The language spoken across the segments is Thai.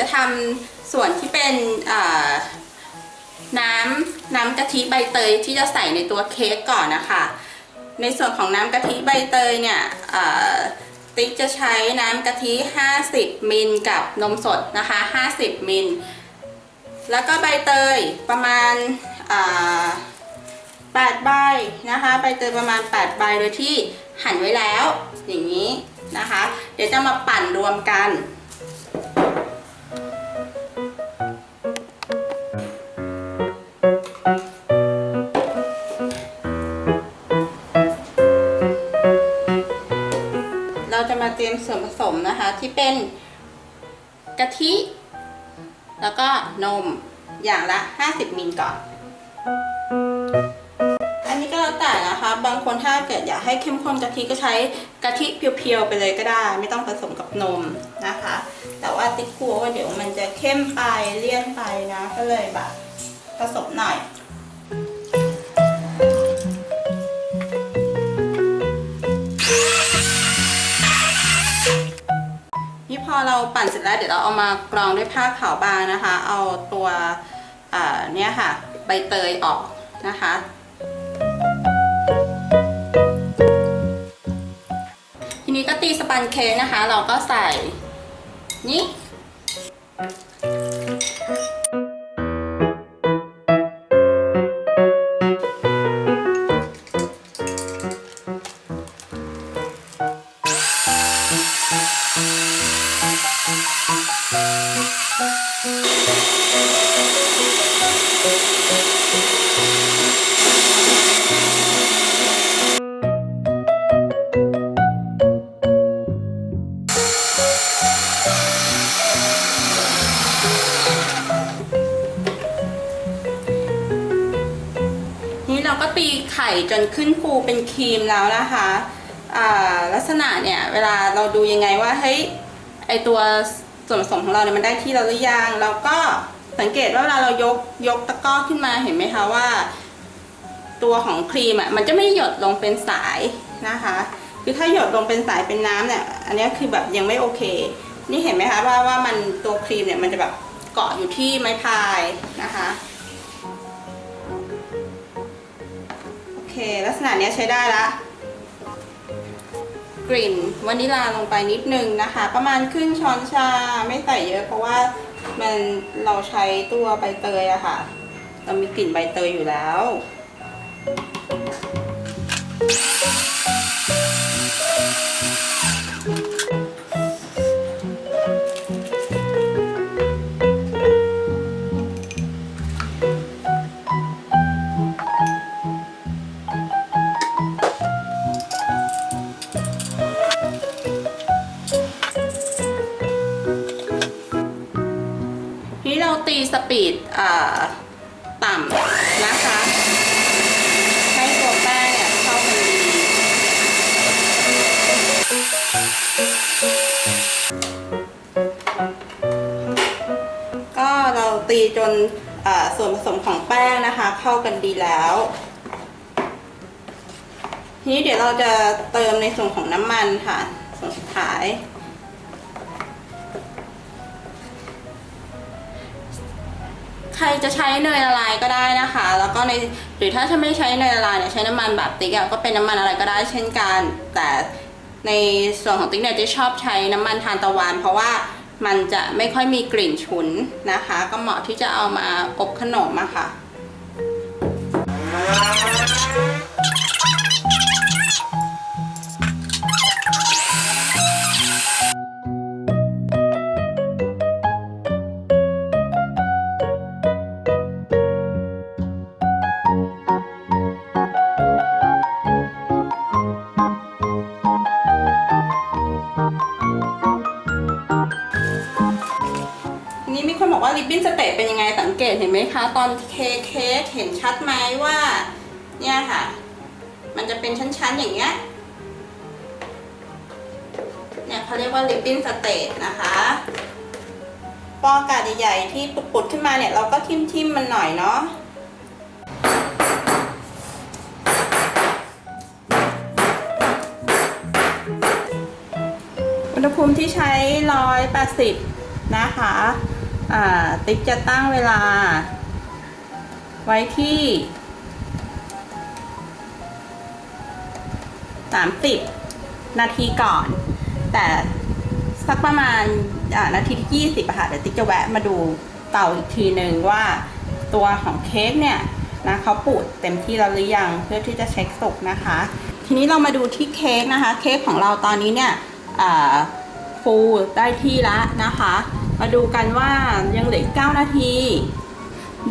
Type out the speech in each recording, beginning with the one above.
จะทำส่วนที่เป็นอ่าน้ำน้ำกะทิใบเตยที่จะใส่ในตัวเค้กก่อนนะคะ ในส่วนของน้ำกะทิใบเตยเนี่ยติ๊กจะใช้น้ำกะทิ 50 มิลกับนมสดนะคะ 50 มิล แล้วก็ใบเตยประมาณ8ใบนะคะใบเตยประมาณ 8 ใบโดยที่หั่นไว้แล้วอย่างนี้นะคะ เดี๋ยวจะมาปั่นรวมกัน ส่วนผสมนะคะที่เป็นกะทิ แล้วก็นมอย่างละ 50 มิลก่อน อันนี้ก็แล้วแต่นะคะ บางคนถ้าเกิดอยากให้เข้มข้นกะทิก็ใช้กะทิเพียวๆไปเลยก็ได้ ไม่ต้องผสมกับนมนะคะ แต่ว่าติ๊กกลัวว่าเดี๋ยวมันจะเข้มไปเลี่ยนไปนะ ก็เลยแบบผสมหน่อย ปั่นเสร็จแล้วเดี๋ยวเราเอามากรองด้วยผ้าขาวบางนะคะ เอาตัวเนี่ยค่ะ ใบเตยออกนะคะ ทีนี้ก็ตีสปันเค้กนะคะ เราก็ใส่นี่ เราก็ตีไข่จนขึ้นฟูเป็นครีมแล้วนะคะลักษณะเนี่ยเวลาเราดูยังไงว่าเฮ้ยไอตัวส่วนผสมของเราเนี่ยมันได้ที่เราหรือยังเราก็สังเกตว่าเวลาเรายกยกตะกร้อขึ้นมาเห็นไหมคะว่า ตัวของครีมอะมันจะไม่หยดลงเป็นสายนะคะ คือถ้าหยดลงเป็นสายเป็นน้ำเนี่ยอันนี้คือแบบยังไม่โอเค นี่เห็นไหมคะว่าว่ามันตัวครีมเนี่ยมันจะแบบเกาะอยู่ที่ไม้พายนะคะ ลักษณะนี้ใช้ได้ละ กลิ่นวานิลาลงไปนิดนึงนะคะ ประมาณครึ่งช้อนชาไม่ใส่เยอะเพราะว่ามันเราใช้ตัวใบเตยอะค่ะ เรามีกลิ่นใบเตยอยู่แล้ว ต่ำนะคะ ให้ตัวแป้งเนี่ยเข้ากันดีก็เราตีจนส่วนผสมของแป้งนะคะ เข้ากันดีแล้วทีนี้เดี๋ยวเราจะเติมในส่วนของน้ำมันค่ะส่วนสุดท้าย ใครจะใช้เนยละลายก็ได้นะคะ แล้วก็ในหรือถ้าจะไม่ใช้เนยละลายเนี่ยใช้น้ำมันแบบติ๊กก็เป็นน้ำมันอะไรก็ได้เช่นกัน แต่ในส่วนของติ๊กเนี่ยจะชอบใช้น้ำมันทานตะวัน เพราะว่ามันจะไม่ค่อยมีกลิ่นฉุนนะคะ ก็เหมาะที่จะเอามาอบขนมอะค่ะ ว่าริบบิ้นสเตทเป็นยังไงสังเกตเห็นไหมคะ ตอนเคเค้กเห็นชัดไหมว่า เนี่ยค่ะ มันจะเป็นชั้นๆอย่างเงี้ยเนี่ยเขาเรียกว่าริบบิ้นสเตทนะคะฟองอากาศใหญ่ๆที่ปุดๆขึ้นมาเนี่ยเราก็ทิ่มๆมันหน่อยเนาะอุณหภูมิที่ใช้ 180 นะคะ ติ๊กจะตั้งเวลา ไว้ที่ 30 นาทีก่อน แต่สักประมาณนาทีที่ 20อะค่ะเดี๋ยวติ๊กจะแวะมาดูเตาอีกทีหนึ่งว่าตัวของเค้กเนี่ยนะเขาปูดเต็มที่แล้วหรือยังเพื่อที่จะเช็คสุกนะคะ ทีนี้เรามาดูที่เค้กนะคะ เค้กของเราตอนนี้เนี่ยฟูได้ที่แล้วนะคะ มาดูกันว่ายังเหลืออีก9นาที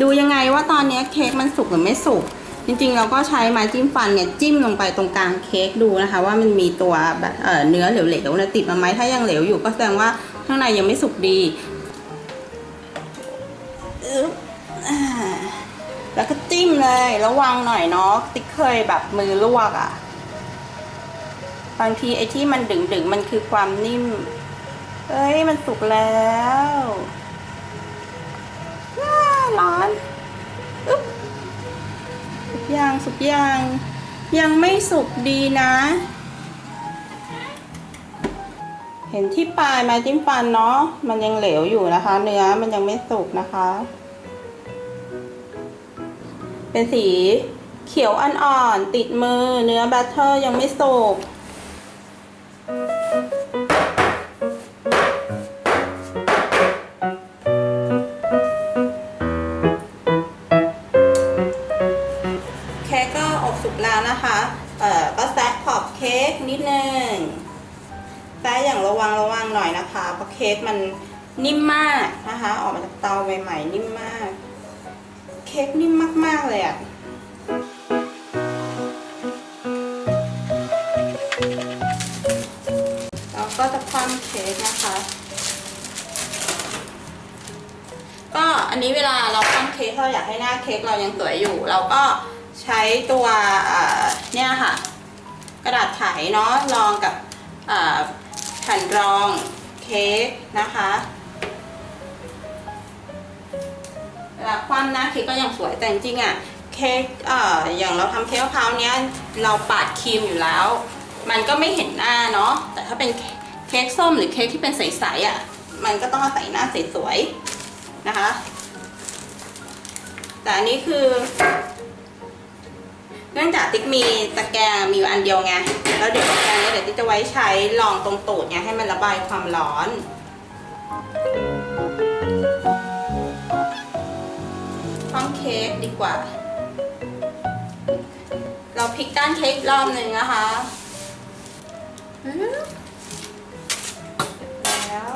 ดูยังไงว่าตอนนี้เค้กมันสุกหรือไม่สุก จริงๆ เราก็ใช้ไม้จิ้มฟันเนี่ยจิ้มลงไปตรงกลางเค้กดูนะคะ ว่ามันมีตัวแบบเอ่อเนื้อเหลวๆนี่ยติดมาไหมถ้ายังเหลวอยู่ก็แสดงว่าข้างในยังไม่สุกดีแล้วก็จิ้มเลยระวังหน่อยเนาะติ๊กเคยแบบมือลวกอะ่ะ บางทีไอ้ที่มันดึงๆมันคือความนิ่ม เอ้ยมันสุกแล้วร้อนอึ๊บสุกยังสุกยังยังไม่สุกดีนะ เห็นที่ปลายไม้จิ้มฟันเนาะมันยังเหลวอยู่นะคะ เนื้อมันยังไม่สุกนะคะ เป็นสีเขียวอ่อนๆติดมือเนื้อแบตเตอร์ยังไม่สุก วังระวังหน่อยนะคะเพราะเค้กมันนิ่มมากนะคะ ออกมาจากเตาใหม่ๆนิ่มมาก เค้กนิ่มมากๆเลยอะ่ะเราก็จะคว่ำเค้กนะคะ ก็อันนี้เวลาเราคว่ำเค้กเราอยากให้หน้าเค้กเรายังสวยอยู่ เราก็ใช้ตัวเนี่ยค่ะ กระดาษไขเนาะรองกับ เอ่อแผ่นรองเค้กนะคะเวลาคว่ำน้าเค้กก็ยังสวยแต่จริงๆอะเค้กเอ่ออย่างเราทำเค้กมะพร้าวเนี้ยเราปาดครีมอยู่แล้ว มันก็ไม่เห็นหน้าเนาะแต่ถ้าเป็นเค้กส้มหรือเค้กที่เป็นใสๆอะมันก็ต้องอาศัยหน้าสวยๆนะคะ แต่อันนี้คือ เนื่องจากติ๊กมีตะแกรงมีอยู่อันเดียวไง แล้วเดี๋ยวตะแกรงนี้เดี๋ยวติ๊กจะไว้ใช้รองตรงตูดไงให้มันระบายความร้อน ห้องเค้กดีกว่า เราพลิกด้านเค้กรอบหนึ่งนะคะแล้ว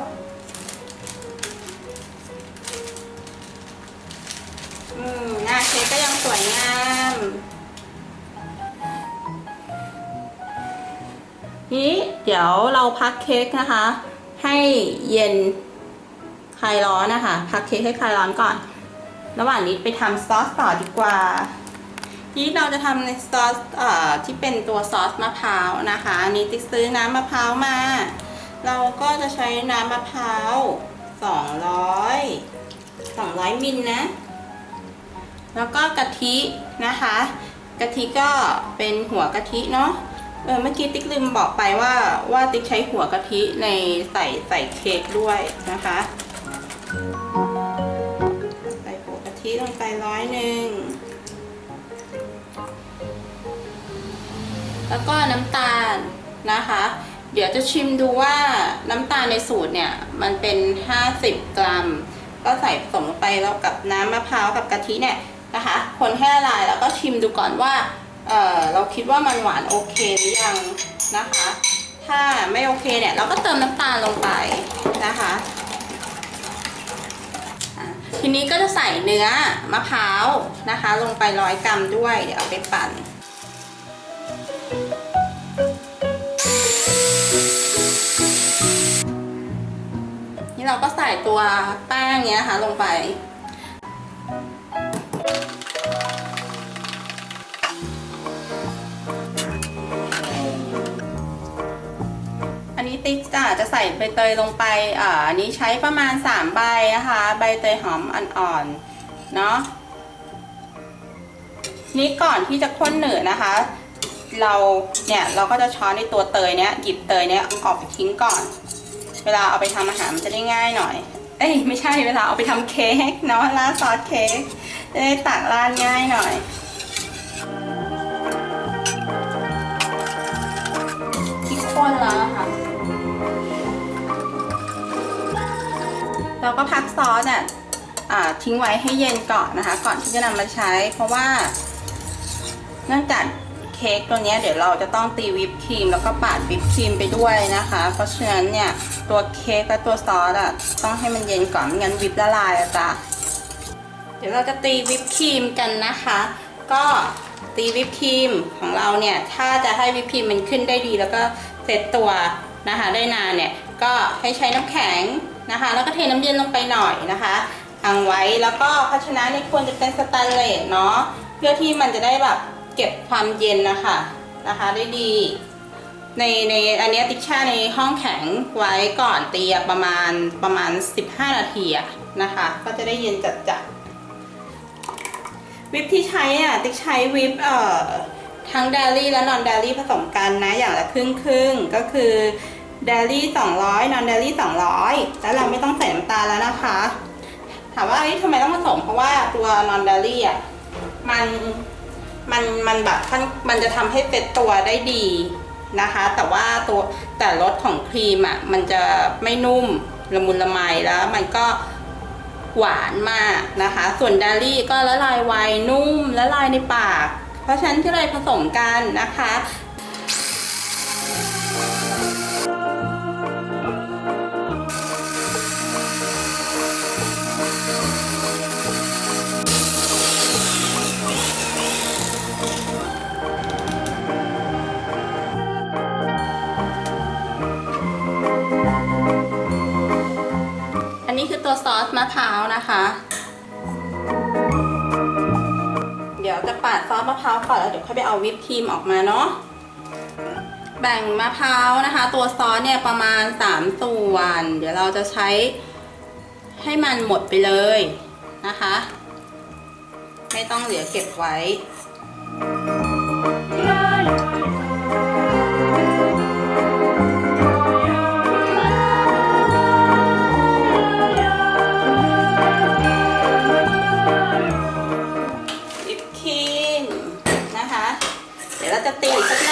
อืมหน้าเค้กก็ยังสวยงาม ทีนี้เดี๋ยวเราพักเค้กนะคะ ให้เย็นคลายร้อนนะคะ พักเค้กให้คลายร้อนก่อน ระหว่างนี้ไปทำซอสต่อดีกว่าทีนี้เราจะทำในซอสเอ่อที่เป็นตัวซอสมะพร้าวนะคะอันนี้ติ๊กซื้อน้ำมะพร้าวมา เราก็จะใช้น้ำมะพร้าว200 200มิลนะ แล้วก็กะทินะคะ กะทิก็เป็นหัวกะทิเนาะ เออเมื่อกี้ติ๊กลืมบอกไปว่าว่าติ๊กใช้หัวกะทิในใส่ใส่เค้กด้วยนะคะใส่หัวกะทิลงไปร้อยหนึ่งแล้วก็น้ำตาลนะคะ เดี๋ยวจะชิมดูว่าน้ำตาลในสูตรเนี่ย มันเป็น 50 กรัม ก็ใส่ผสมไปแล้วกับน้ำมะพร้าวกับกะทิเนี่ยนะคะ คนให้ละลายแล้วก็ชิมดูก่อนว่า เเราคิดว่ามันหวานโอเคหรือยังนะคะ ถ้าไม่โอเคเนี่ยเราก็เติมน้ำตาลลงไปนะคะอะทีนี้ก็จะใส่เนื้อมะพร้าวนะคะ ลงไปร้อยกรัมด้วย เดี๋ยวเอาไปปั่นนี่เราก็ใส่ตัวแป้งเนี้ยนะคะลงไป จะจะใส่ใบเตยลงไปอ่าอันนี้ใช้ประมาณ 3 ใบนะคะ ใบเตยหอมอ่อนๆ เนาะนี่ก่อนที่จะข้นเหนือนะคะ เราเนี่ยเราก็จะช้อนในตัวเตยเนี้ยหยิบเตยเนี้ยออกไปทิ้งก่อน เวลาเอาไปทำอาหารมันจะได้ง่ายหน่อย เอ้ยไม่ใช่เวลาเอาไปทำเค้กเนาะราดซอสเค้กจะได้ตักราดง่ายหน่อยที่ข้นแล้วนะคะ เราก็พักซอสอะอ่าทิ้งไว้ให้เย็นก่อนนะคะ ก่อนที่จะนำมาใช้ เพราะว่า เนื่องจากเค้กตัวนี้เดี๋ยวเราจะต้องตีวิปครีม แล้วก็ปาดวิปครีมไปด้วยนะคะ เพราะฉะนั้นเนี่ยตัวเค้กและตัวซอสอะต้องให้มันเย็นก่อนไม่งั้นวิปละลายอะจ้ะเดี๋ยวเราจะตีวิปครีมกันนะคะ ก็ตีวิปครีมของเราเนี่ยถ้าจะให้วิปครีมมันขึ้นได้ดี แล้วก็เซตตัวนะคะได้นานเนี่ยก็ให้ใช้น้ำแข็ง นะคะ แล้วก็เทน้ำเย็นลงไปหน่อยนะคะทางไว้แล้วก็ภาชนะนี่ควรจะเป็นสแตนเลสเนาะเพื่อที่มันจะได้แบบเก็บความเย็นนะคะนะคะได้ดี ในในอันนี้ติ๊กแช่ในห้องแข็งไว้ก่อนเตีอะประมาณประมาณ 15 นาทีอะนะคะ ก็จะได้เย็นจัดจัดๆวิปที่ใช้อะติ๊กใช้วิปเอ่อทั้งเดลี่และนอนเดลี่ผสมกันนะอย่างละครึ่งครึ่งก็คือ เดลี่200นอนเดลี่200แล้วเราไม่ต้องใส่น้ำตาลแล้วนะคะ ถามว่าเอ้ทำไมต้องผสมเพราะว่าตัวนอนเดลี่อะมันมันมันแบบมันมันจะทำให้เซตตัวได้ดีนะคะ แต่ว่าตัวแต่รสของครีมอะมันจะไม่นุ่มละมุนละไมแล้วมันก็หวานมากนะคะ ส่วนดาลี่ก็ละลายไวนุ่มละลายในปาก เพราะฉะนั้นที่เลยผสมกันนะคะะพร้าวนะคะ เดี๋ยวจะปาดซอสมะพร้าวก่อนแล้วเดี๋ยวค่อยไปเอาวิปครีมออกมาเนาะแบ่งมะพร้าวนะคะ ตัวซอสเนี่ยประมาณ 3 ส่วน เดี๋ยวเราจะใช้ให้มันหมดไปเลยนะคะ ไม่ต้องเหลือเก็บไว้ เดี๋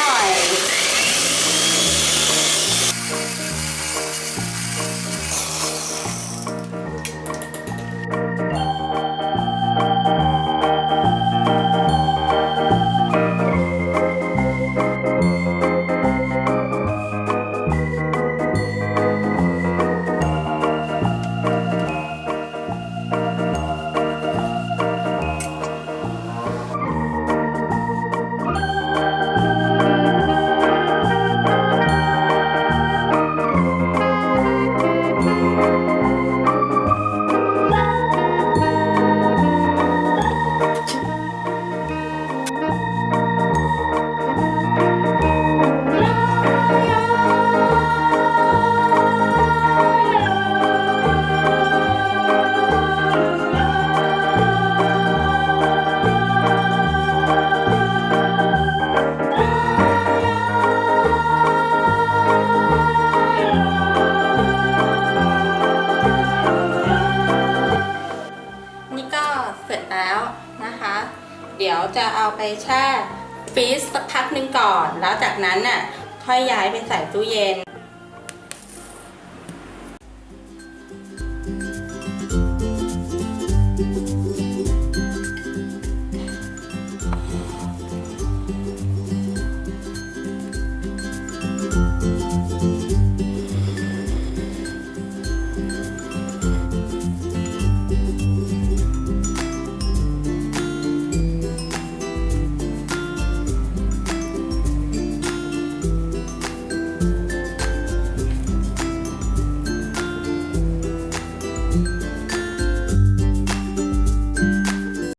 ไปแช่ฟรีซสักพักหนึ่งก่อน แล้วจากนั้นน่ะค่อยย้ายไปใส่ตู้เย็น